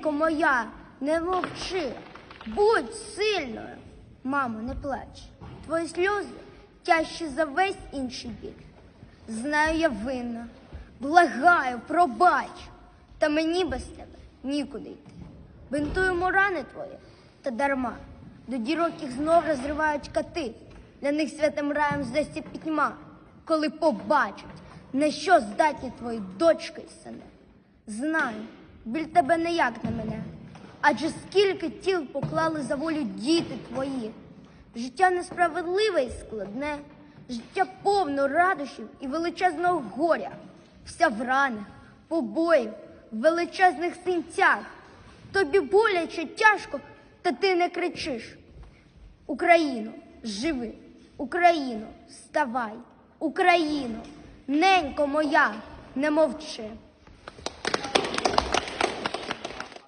Ненько моя, не мовчи, будь сильною. Мамо, не плач. Твої сльози тяжчі за весь інший біль. Знаю, я винна, благаю, пробач, та мені без тебе нікуди йти. Бинтуємо рани твої, та дарма. До дірок їх знов розривають кати. Для них святим раєм здасться пітьма, коли побачать, на що здатні твої дочки й сини. Знаю, біль тебе не як на мене, адже скільки тіл поклали за волю діти твої. Життя несправедливе і складне, життя повно радощів і величезного горя, вся в ранах, побоїв, величезних синцях. Тобі боляче тяжко, та ти не кричиш. Україно, живи, Україно, вставай, Україно, ненько моя, не мовчи.